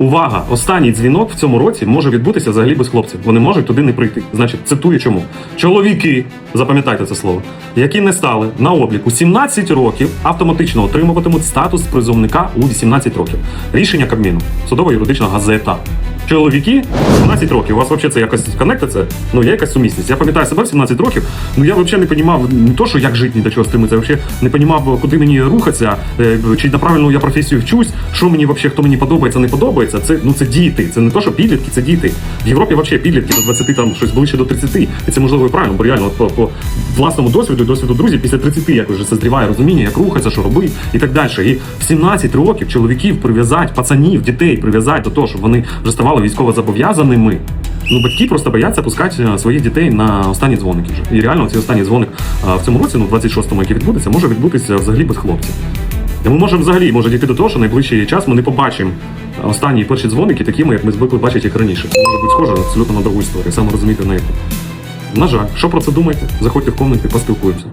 Увага! Останній дзвінок в цьому році може відбутися взагалі без хлопців. Вони можуть туди не прийти. Значить, цитую чому. Чоловіки, запам'ятайте це слово, які не стали на обліку 17 років, автоматично отримуватимуть статус призовника у 18 років. Рішення Кабміну. Судово-юридична газета. Чоловіки 17 років. У вас взагалі це якось коннектиться? Ну, є якась сумісність. Я пам'ятаю себе в 17 років. Ну я взагалі не розумів не то, що як жити, ні до чого стримитися, я взагалі не розумів, куди мені рухатися, е, чи на правильну я професію вчусь, що мені взагалі, хто мені подобається, не подобається. Це ну це діти. Це не то, що підлітки, це діти. В Європі взагалі підлітки до 20, там щось ближче до 30. І це можливо і правильно, бо реально по, по власному досвіду, досвіду друзів, після 30 якось вже созріває розуміння, як рухатися, що робити і так далі. І в 17 років чоловіків прив'язати, пацанів, дітей прив'язати до того, щоб вони вже ставали військово зобов'язаними. Ну, батьки просто бояться пускати е, своїх дітей на останні дзвоники вже. І реально цей останній дзвоник е, в цьому році, ну 26-му, який відбудеться, може відбутися взагалі без хлопців. І ми можемо взагалі може дійти до того, що найближчий час ми не побачимо останні перші дзвоники такими, як ми звикли бачити їх раніше. Це може бути схоже абсолютно на другу історію. Саме розуміти на яку. На жаль, що про це думаєте? Заходьте в коменти, поспілкуємося.